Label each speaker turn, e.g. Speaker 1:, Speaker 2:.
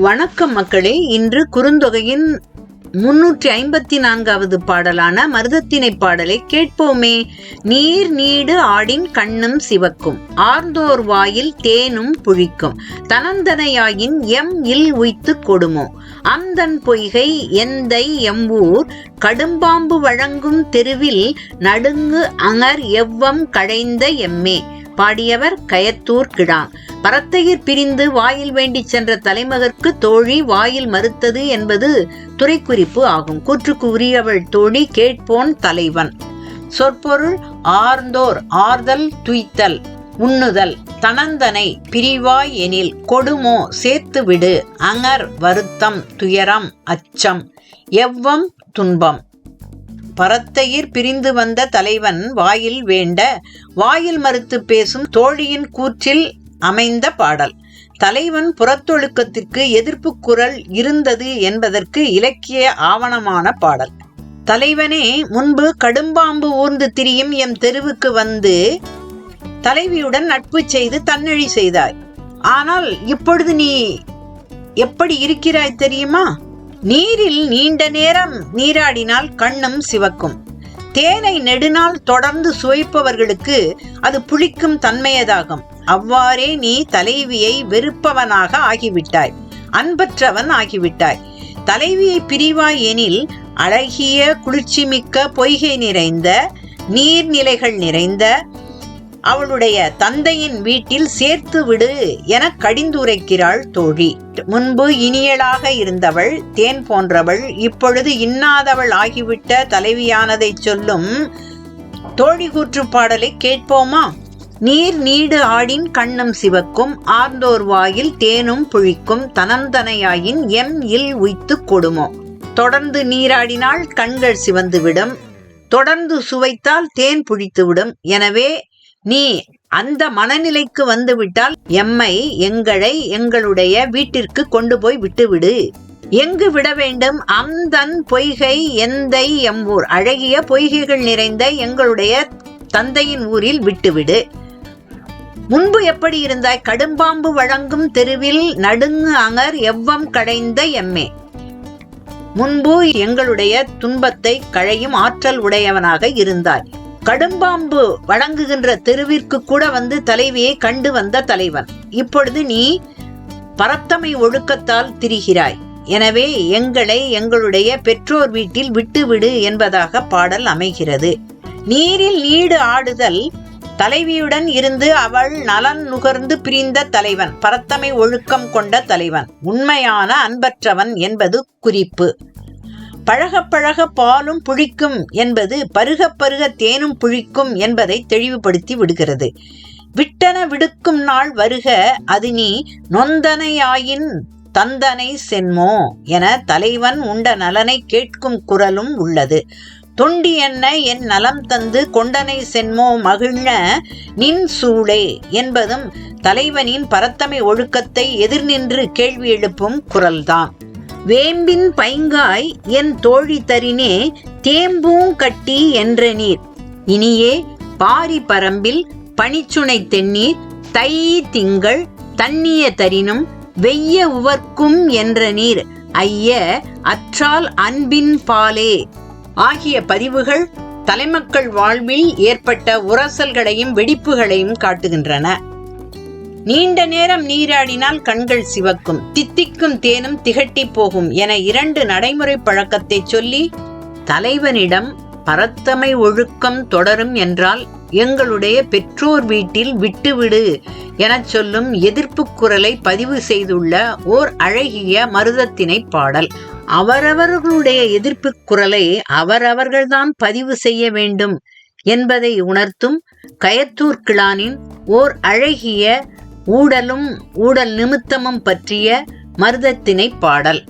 Speaker 1: வணக்கம் மக்களே. இன்று குறுந்தொகையின் முன்னூற்றி ஐம்பத்தி நான்காவது பாடலான மருதத்தினை பாடலை கேட்போமே. நீர் நீடு ஆடின் கண்ணும் சிவக்கும். ஆர்ந்தோர் வாயில் தேனும் புழிக்கும். தனந்தனையாயின் எம் இல் உய்த்து கொடுமோ. அந்தன் பொய்கை எந்தை எம்பூர். கடும்பாம்பு வழங்கும் தெருவில் நடுங்கு அங்கர் எவ்வம் களைந்த எம்மே. பாடியவர் கயத்தூர் கிழான் பரத்தையர் பிரிந்து வாயில் வேண்டி சென்ற தலைமகற்கு தோழி வாயில் மறுத்தது என்பது துறைக்குறிப்பு ஆகும். கூற்றுக்கு உரியவள் தோழி கேட்போன் தலைவன். சொற்பொருள் ஆர்ந்தோர் ஆர்தல் துய்த்தல் உண்ணுதல் தனந்தனை பிரிவாய் எனில் கொடுமோ சேர்த்து விடு அங்கர் வருத்தம் துயரம் அச்சம் எவ்வம் துன்பம். பரத்தையிர் பிரிந்து வந்த தலைவன் வாயில் வேண்ட வாயில் மறுத்து பேசும் தோழியின் கூற்றில் அமைந்த பாடல். தலைவன் புறத்தொழுக்கத்திற்கு எதிர்ப்பு குரல் இருந்தது என்பதற்கு இலக்கிய ஆவணமான பாடல். தலைவனே முன்பு கடும்பாம்பு ஊர்ந்து திரியும் எம் தெருவுக்கு வந்து தலைவியுடன் நட்பு செய்து தன்னழி செய்தாய். ஆனால் இப்பொழுது நீ எப்படி இருக்கிறாய் தெரியுமா? நீரில் நீண்ட நேரம் நீராடினால் கண்ணும் சிவக்கும். தேனை நெடுநாள் தொடர்ந்து சுவைப்பவர்களுக்கு அது புளிக்கும் தன்மையதாகும். அவ்வாறே நீ தலைவியை வெறுப்பவனாக ஆகிவிட்டாய். அன்பற்றவன் ஆகிவிட்டாய். தலைவியை பிரிவாய் எனில் அழகிய குளிர்ச்சிமிக்க பொய்கை நிறைந்த நீர்நிலைகள் நிறைந்த அவளுடைய தந்தையின் வீட்டில் சேர்த்து விடு என கடிந்துரைக்கிறாள் தோழி. முன்பு இனியலாக இருந்தவள் தேன் போன்றவள் இப்பொழுது இன்னாதவள் ஆகிவிட்ட தலைவியானதை சொல்லும் தோழி கூற்று பாடலை கேட்போமா? நீர் நீடு ஆடின் கண்ணம் சிவக்கும் ஆர்ந்தோர் வாயில் தேனும் புழிக்கும் தனந்தனையாயின் எம் இல் உய்த்து கொடுமோ? தொடர்ந்து நீராடினால் கண்கள் சிவந்துவிடும் தொடர்ந்து சுவைத்தால் தேன் புழித்துவிடும். எனவே நீ அந்த மனநிலைக்கு வந்துவிட்டால் எம்மை எங்களை எங்களுடைய வீட்டிற்கு கொண்டு போய் விட்டுவிடு. எங்கு விட வேண்டும்? அந்தன் பொய்கை எந்தை? எம்பூர் அழகிய பொய்கைகள் நிறைந்த எங்களுடைய தந்தையின் ஊரில் விட்டுவிடு. முன்பு எப்படி இருந்தாய்? கடும்பாம்பு வழங்கும் தெருவில் நடுங்கு அங்கர் எவ்வம் கடைந்த எம்மே. முன்பு எங்களுடைய துன்பத்தை களையும் ஆற்றல் உடையவனாக இருந்தாய். கடும்பாம்பு வழங்குகின்ற தெருவிற்கு கூட வந்து தலைவியை கண்டு வந்த தலைவன். இப்பொழுது நீ பரத்தமை ஒழுக்கத்தால் திரிகிறாய். எனவே எங்களை எங்களுடைய பெற்றோர் வீட்டில் விட்டுவிடு என்பதாக பாடல் அமைகிறது. நீரில் நீடு ஆடுதல் தலைவியுடன் இருந்து அவள் நலன் நுகர்ந்து பிரிந்த தலைவன். பரத்தமை ஒழுக்கம் கொண்ட தலைவன். உண்மையான அன்பற்றவன் என்பது குறிப்பு. பழக பழக பாலும் புழிக்கும் என்பது பருக பருக தேனும் புழிக்கும் என்பதை தெளிவுபடுத்தி விடுகிறது. விட்டன விடுக்கும் நாள் வருக அது நீ நொந்தனையாயின் தந்தனை சென்மோ என தலைவன் உண்ட நலனை கேட்கும் குரலும் உள்ளது. தொண்டி என்ன என் நலம் தந்து கொண்டனை சென்மோ மகிழ்ன நின் சூளே என்பதும் தலைவனின் பரத்தமை ஒழுக்கத்தை எதிர்நின்று கேள்வி எழுப்பும் குரல்தான். வேம்பின் பைங்காய் என் தோழி தரினே தேம்பூங் கட்டி என்ற நீர் இனியே பாரி பரம்பில் பனிச்சுனை தென்னீர் தை திங்கள் தண்ணிய தரினும் வெய்ய உவர்க்கும் என்ற நீர் ஐய அற்றால் அன்பின் பாலே. ஆகிய பதிவுகள் தலைமக்கள் வாழ்வில் ஏற்பட்ட உரசல்களையும் வெடிப்புகளையும் காட்டுகின்றன. நீண்ட நேரம் நீராடினால் கண்கள் சிவக்கும் தித்திக்கும் தேனும் திகட்டி போகும் என இரண்டு நடைமுறை பழக்கத்தை சொல்லி தலைவனிடம் பரத்தமை ஒழுக்கம் தொடரும் என்றால் எங்களுடைய பெற்றோர் வீட்டில் விட்டுவிடு எனச் சொல்லும் எதிர்ப்பு குரலை பதிவு செய்துள்ள ஓர் அழகிய மருதத்தினை பாடல். அவரவர்களுடைய எதிர்ப்பு குரலை அவரவர்கள்தான் பதிவு செய்ய வேண்டும் என்பதை உணர்த்தும் கயத்தூர் கிளானின் ஓர் அழகிய ஊடலும் ஊடல் நிமித்தமும் பற்றிய மருதத்தினை பாடல்.